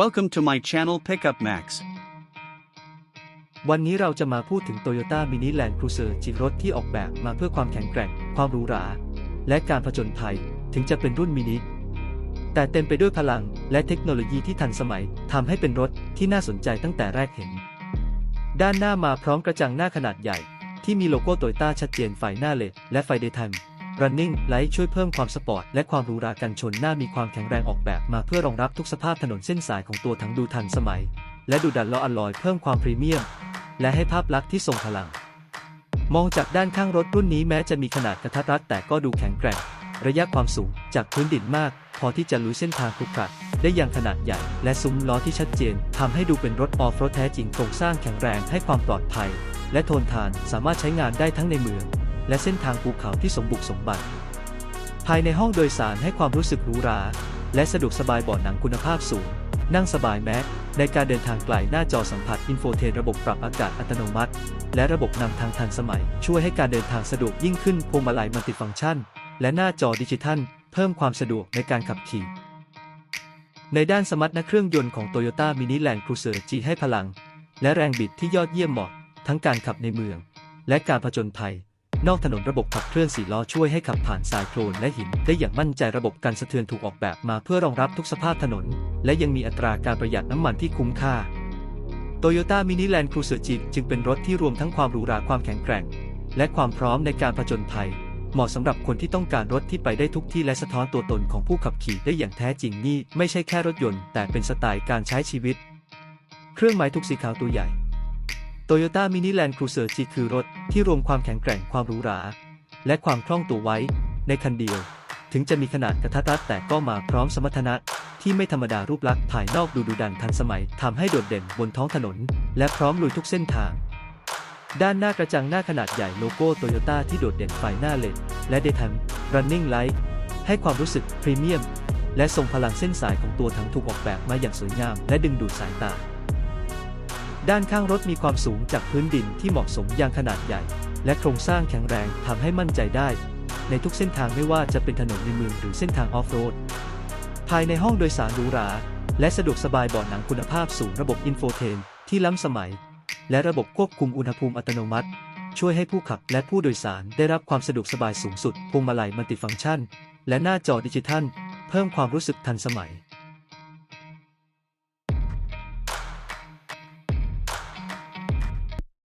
Welcome to my channel Pickup Max. วันนี้เราจะมาพูดถึง Toyota Mini Land Cruiser จีรถที่ออกแบบมาเพื่อความแข็งแกร่ง ความหรูหรา และการผจญภัย ถึงจะเป็นรุ่นมินิ แต่เต็มไปด้วยพลังและเทคโนโลยีที่ทันสมัยทำให้เป็นรถที่น่าสนใจตั้งแต่แรกเห็น ด้านหน้ามาพร้อมกระจังหน้าขนาดใหญ่ ที่มีโลโก้โตโยต้าชัดเจนไฟหน้าเลดและไฟเดย์ไทม์ Running Light ช่วยเพิ่มความสปอร์ตและความหรูหรากันชนหน้ามีความแข็งแรงออกแบบมาเพื่อรองรับทุกสภาพถนนเส้นสายของตัวทั้งดูทันสมัย และดูดันล้ออลลอยเพิ่มความพรีเมียม และให้ภาพลักษณ์ที่ทรงพลัง มองจากด้านข้างรถรุ่นนี้แม้จะมีขนาดกระทัดรัดแต่ก็ดูแข็งแกร่ง ระยะความสูงจากพื้นดินมาก พอที่จะลุยเส้นทางครุขระได้อย่างขนาดใหญ่ และซุ้มล้อที่ชัดเจนทำให้ดูเป็นรถออฟโรดแท้จริงโครงสร้างแข็งแรงให้ความปลอดภัย และทนทานสามารถใช้งานได้ทั้งในเมือง และเส้นทางภูเขาที่สมบุกสมบัติภายในห้องโดยสารให้ความรู้สึกหรูหรา และสะดวกสบายเบาะหนังคุณภาพสูง นั่งสบายแม้ในการเดินทางไกลหน้าจอสัมผัสอินโฟเทนระบบปรับอากาศอัตโนมัติ และระบบนำทางทันสมัย ช่วยให้การเดินทางสะดวกยิ่งขึ้นพวงมาลัยมัลติฟังก์ชัน และหน้าจอดิจิทัล เพิ่มความสะดวกในการขับขี่ ในด้านสมรรถนะเครื่องยนต์ของ Toyota Mini Land Cruiser G ให้พลัง และแรงบิดที่ยอดเยี่ยมเหมาะ ทั้งการขับในเมือง และการผจญภัย นอกถนนระบบขับเคลื่อนสี่ล้อช่วยให้ขับผ่านทรายโคลนและหิน ได้อย่างมั่นใจระบบการสะเทือนถูกออกแบบมาเพื่อรองรับทุกสภาพถนน และยังมีอัตราการประหยัดน้ำมันที่คุ้มค่า Toyota Mini Land Cruiser Jeep จึงเป็นรถที่รวมทั้งความหรูหราความแข็งแกร่ง และความพร้อมในการผจญภัย เหมาะสำหรับคนที่ต้องการรถที่ไปได้ทุกที่และสะท้อนตัวตนของผู้ขับขี่ได้อย่างแท้จริงนี่ไม่ใช่แค่รถยนต์ แต่เป็นสไตล์การใช้ชีวิต เครื่องหมายทุกสีขาวตัวใหญ่ Toyota Mini Land Cruiser G คือรถที่รวมความแข็งแกร่งความหรูหรา และความคล่องตัวไว้ ในคันเดียว ถึงจะมีขนาดกระทัดรัดแต่ก็มาพร้อมสมรรถนะที่ไม่ธรรมดารูปลักษณ์ภายนอกดูดุดันทันสมัยทำให้โดดเด่นบนท้องถนน และพร้อมลุยทุกเส้นทาง ด้านหน้ากระจังหน้าขนาดใหญ่โลโก้โตโยต้าที่โดดเด่นไฟหน้าเลดและเดย์ไทม์ Running Light ให้ความรู้สึกพรีเมียม และทรงพลังเส้นสายของตัวถังถูกออกแบบมาอย่างสวยงาม และดึงดูดสายตา ด้านข้างรถมีความสูงจากพื้นดินที่เหมาะสมอย่างขนาดใหญ่ และโครงสร้างแข็งแรงทำให้มั่นใจได้ ในทุกเส้นทางไม่ว่าจะเป็นถนนในเมืองหรือเส้นทางออฟโรด ภายในห้องโดยสารหรูหรา และสะดวกสบายเบาะหนังคุณภาพสูงระบบอินโฟเทนที่ล้ำสมัย และระบบควบคุมอุณหภูมิอัตโนมัติ ช่วยให้ผู้ขับและผู้โดยสารได้รับความสะดวกสบายสูงสุดพวงมาลัยมัลติฟังก์ชัน และหน้าจอดิจิทัล เพิ่มความรู้สึกทันสมัย